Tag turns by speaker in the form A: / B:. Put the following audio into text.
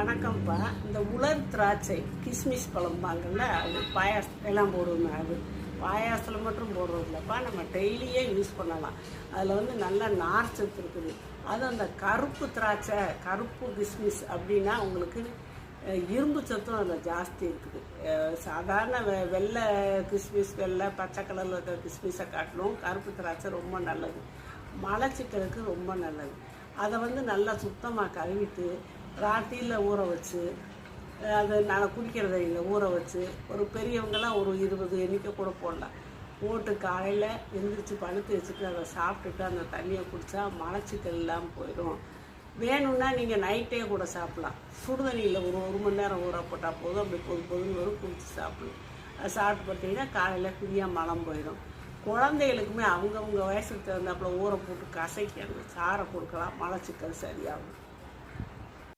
A: வணக்கம்ப்பா. இந்த உலர் திராட்சை கிஸ்மிஸ் பழம்பாங்கல்ல அது பாயாசம் எல்லாம் போடுவோம் அது. பாயாசத்தில் மட்டும் போடுறது இல்லைப்பா நம்ம டெய்லியே யூஸ் பண்ணலாம். அதில் வந்து நல்ல நார் சத்து இருக்குது. அது அந்த கருப்பு திராட்சை கருப்பு கிஸ்மிஸ் அப்படின்னா உங்களுக்கு இரும்பு சத்தும் அதில் ஜாஸ்தி இருக்குது. சாதாரண வெ வெள்ளை கிஸ்மிஸ் வெள்ளை பச்சை கலரில் இருக்கிற கிஸ்மிஸை காட்டிலும் கருப்பு திராட்சை ரொம்ப நல்லது. மலச்சிக்கலுக்கு ரொம்ப நல்லது. அதை வந்து நல்லா சுத்தமாக கழுவிட்டு ராத்திரியில் ஊற வச்சு அதை நான் குடிக்கிறத தண்ணியில் ஊற வச்சு ஒரு பெரியவங்கெல்லாம் ஒரு இருபது எண்ணிக்கை கூட போடலாம் போட்டு காலையில் எந்திரிச்சு பழுத்து வச்சுட்டு அதை சாப்பிட்டுட்டு அந்த தண்ணியை குடித்தா மலச்சிக்கல் இல்லாமல் போயிடும். வேணும்னா நீங்கள் நைட்டே கூட சாப்பிட்லாம். சுடுதண்ணியில் ஒரு ஒரு மணி நேரம் ஊற போட்டால் போதும். அப்படி பொது பொதுன்னு வரும் குடிச்சு சாப்பிடலாம். அது சாப்பிட்டு பார்த்தீங்கன்னா காலையில் ஃப்ரீயாக மலம் போயிடும். குழந்தைகளுக்குமே அவங்கவுங்க வயசுக்கு தகுந்தாப்புல ஊற போட்டு கசைக்கி அந்த சாரை கொடுக்கலாம். மலச்சிக்கல் சரியாகும்.